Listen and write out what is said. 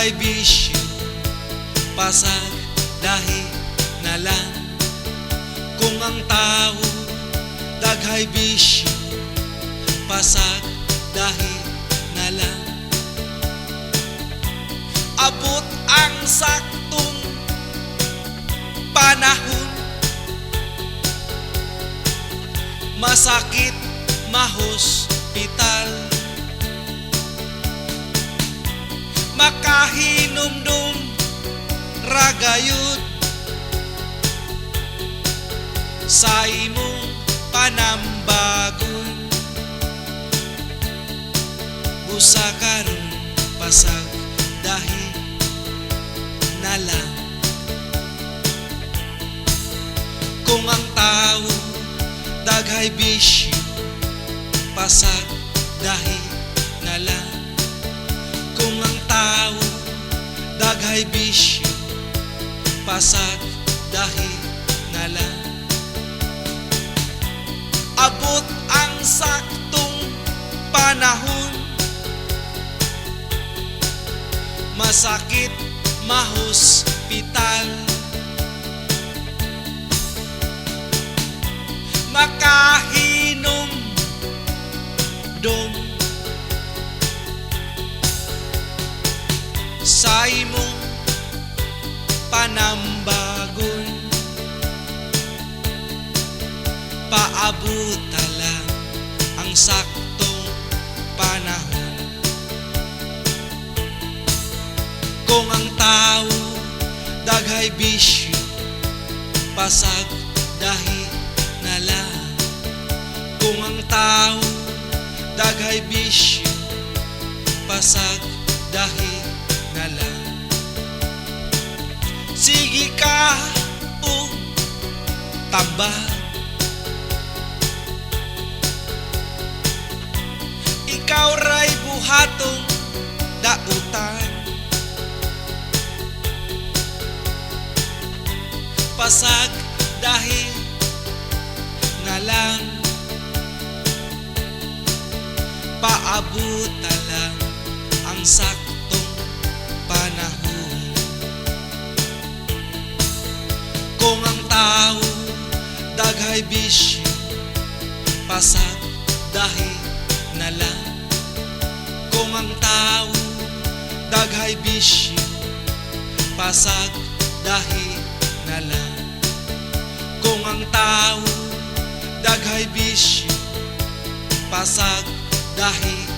daghay bisyo pasag dahi na lang kung ang tao daghay bisyo. Pasag dahi na lang abot ang saktong panahon. Masakit mahospital. Makahinumdum ragayud sa imong panambagon busa karon pasag dahi na lang kung ang tao daghay bisyo pasag pasag dahi na lang. Abot ang saktong panahon. Masakit mahospital. Makahinom dom. Sa imong panambagon paabot lang ang saktong panahon. Kung ang tao daghay bisyo pasag dahi na lang. Kung ang tao daghay bisyo tambal ikaw ray buhatong dautan. Pasag dahi na lang. Paabot lang ang saktong panahon daghay bisyo pasag dahi na lang. Kung ang tao daghay bisyo pasag dahi na lang. Kung ang tao daghay bisyo pasag dahi